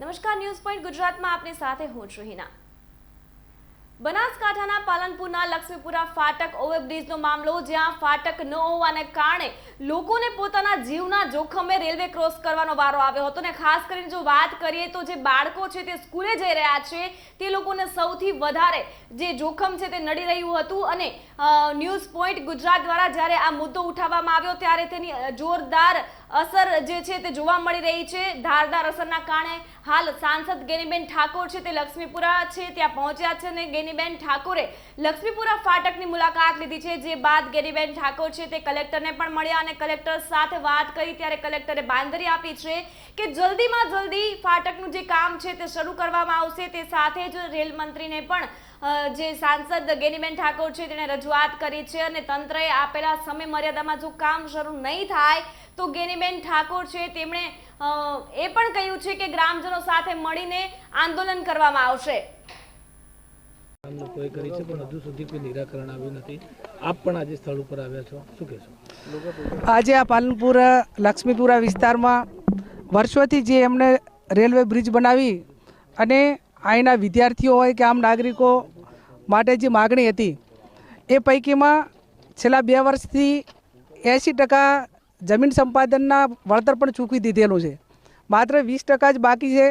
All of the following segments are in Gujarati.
નમસ્કાર, ન્યૂઝ પોઈન્ટ ગુજરાતમાં આપની સાથે હું છું હિના. બનાસકાંઠાના પાલનપુરના લક્ષ્મીપુરા ફાટક ઓવરબ્રિજનો મામલો, જ્યાં ફાટક ન હોવાને કારણે લોકોને પોતાના જીવના જોખમે રેલવે ક્રોસ કરવાનો વારો આવ્યો હતો. ને ખાસ કરીને જો વાત કરીએ તો જે બાળકો છે તે સ્કૂલે જઈ રહ્યા છે, તે લોકોને સૌથી વધારે જે જોખમ છે તે નડી રહ્યું હતું. અને ન્યૂઝ પોઈન્ટ ગુજરાત દ્વારા જ્યારે આ મુદ્દો ઉઠાવવામાં આવ્યો, ત્યારે તેની જોરદાર અસર જે છે તે જોવા મળી રહી છે. ધારદાર અસરના કારણે હાલ સાંસદ ગેનીબેન ઠાકોર છે તે લક્ષ્મીપુરા છે, ત્યાં પહોંચ્યા છે અને ગેનીબેન ઠાકોરે લક્ષ્મીપુરા ફાટકની મુલાકાત લીધી છે. જે બાદ ગેનીબેન ઠાકોર છે તે કલેક્ટરને પણ મળ્યા અને કલેક્ટર સાથે વાત કરી ત્યારે કલેક્ટરે બાંધરી આપી છે કે જલ્દીમાં જલ્દી ફાટકનું જે કામ છે તે શરૂ કરવામાં આવશે. તે સાથે જ રેલ મંત્રીને પણ જે સાંસદ ગેનીબેન ઠાકોર છે તેણે રજૂઆત કરી છે અને તંત્રએ આપેલા સમય મર્યાદામાં જો કામ શરૂ નહીં થાય તો ગેનીબેન ઠાકોર છે તેમણે એ પણ કહ્યું છે કે ગ્રામજનો સાથે મળીને આંદોલન કરવામાં આવશે. લોકોએ કરી છે પણ હજુ સુધી કોઈ નિરાકરણ આવ્યું નથી. આપ પણ આજે સ્થળ ઉપર આવ્યા છો. શું કહેશો? આજે આ પાલનપુર લક્ષ્મીપુરા વિસ્તારમાં વર્ષોથી જે એમણે રેલવે બ્રિજ બનાવી અને અહીંના વિદ્યાર્થીઓ હોય કે આમ નાગરિકો માટે જે માગણી હતી એ પૈકીમાં છેલ્લા બે વર્ષથી એંસી ટકા જમીન સંપાદનના વળતર પણ ચૂકવી દીધેલું છે. માત્ર વીસ ટકા જ બાકી છે.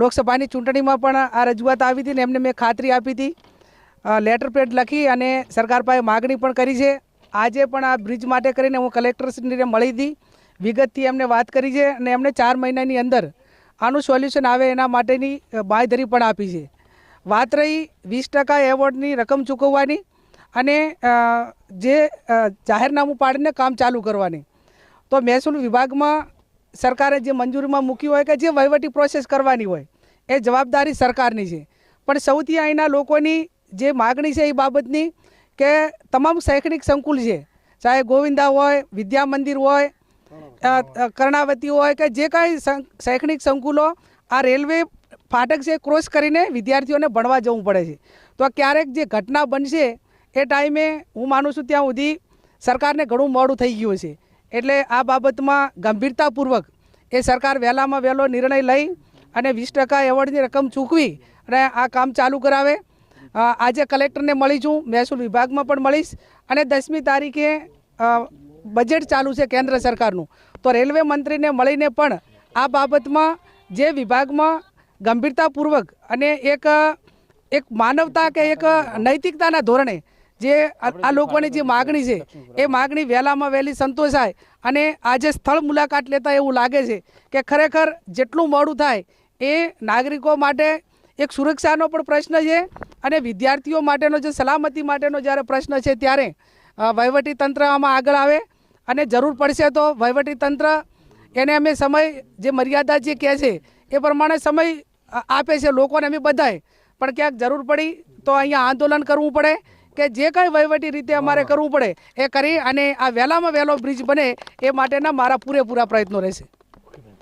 લોકસભાની ચૂંટણીમાં પણ આ રજૂઆત આવી હતી ને એમને મેં ખાતરી આપી હતી. લેટર પેડ લખી અને સરકાર પાસે માગણી પણ કરી છે. આજે પણ આ બ્રિજ માટે કરીને હું કલેક્ટરશ્રીને મળી હતી. વિગતથી એમને વાત કરી છે અને એમને ચાર મહિનાની અંદર આનું સોલ્યુશન આવે એના માટેની બાંયધરી પણ આપી છે. વાત રહી વીસ ટકા એવોર્ડની રકમ ચૂકવવાની. અને જે જાહેરનામું પાડીને કામ ચાલુ કરવાની. તો મહેસૂલ વિભાગમાં સરકારે જે મંજૂરીમાં મૂક્યું હોય કે જે વહીવટી પ્રોસેસ કરવાની હોય, એ જવાબદારી સરકારની છે. પણ સૌથી અહીંના લોકોની જે માગણી છે એ બાબતની કે તમામ શૈક્ષણિક સંકુલ છે, ચાહે ગોવિંદા હોય, વિદ્યા મંદિર હોય કર્ણાવતી હોય કે જે કાંઈ શૈક્ષણિક સંકુલો, આ રેલવે ફાટક છે ક્રોસ કરીને વિદ્યાર્થીઓને ભણવા જવું પડે છે. તો ક્યારેક જે ઘટના બનશે એ ટાઈમે હું માનું છું ત્યાં સુધી સરકારને ઘણું મોડું થઈ ગયું છે એટલે આ બાબતમાં ગંભીરતાપૂર્વક એ સરકાર વહેલામાં વહેલો નિર્ણય લઈ અને વીસ ટકા એવોર્ડની રકમ ચૂકવી અને આ કામ ચાલુ કરાવે. આજે કલેક્ટરને મળી છું, મહેસૂલ વિભાગમાં પણ મળીશ અને દસમી તારીખે બજેટ ચાલુ છે કેન્દ્ર સરકારનું. તો રેલવે મંત્રીને મળીને પણ આ બાબતમાં જે વિભાગમાં ગંભીરતાપૂર્વક અને એક એક માનવતા કે એક નૈતિકતાના ધોરણે જે આ લોકોની જે માગણી છે એ માગણી વહેલામાં વહેલી સંતોષાય અને આજે સ્થળ મુલાકાત લેતા એવું લાગે છે કે ખરેખર જેટલું મોડું થાય એ નાગરિકો માટે એક સુરક્ષાનો પણ પ્રશ્ન છે અને વિદ્યાર્થીઓ માટેનો જે સલામતી માટેનો જ્યારે પ્રશ્ન છે ત્યારે વહીવટીતંત્ર વહીવટી તંત્ર આમાં આગળ આવે અને જરૂર પડશે તો વહીવટી તંત્ર એને અમે સમય જે મર્યાદા જે કહે છે એ પ્રમાણે સમય આપે છે લોકોને અમે બધાએ. પણ ક્યાંક જરૂર પડી તો અહીંયા આંદોલન કરવું પડે કે જે કંઈ વહીવટી રીતે અમારે કરવું પડે એ કરી અને આ વહેલામાં વહેલો બ્રિજ બને એ માટેના મારા પૂરેપૂરા પ્રયત્નો રહેશે.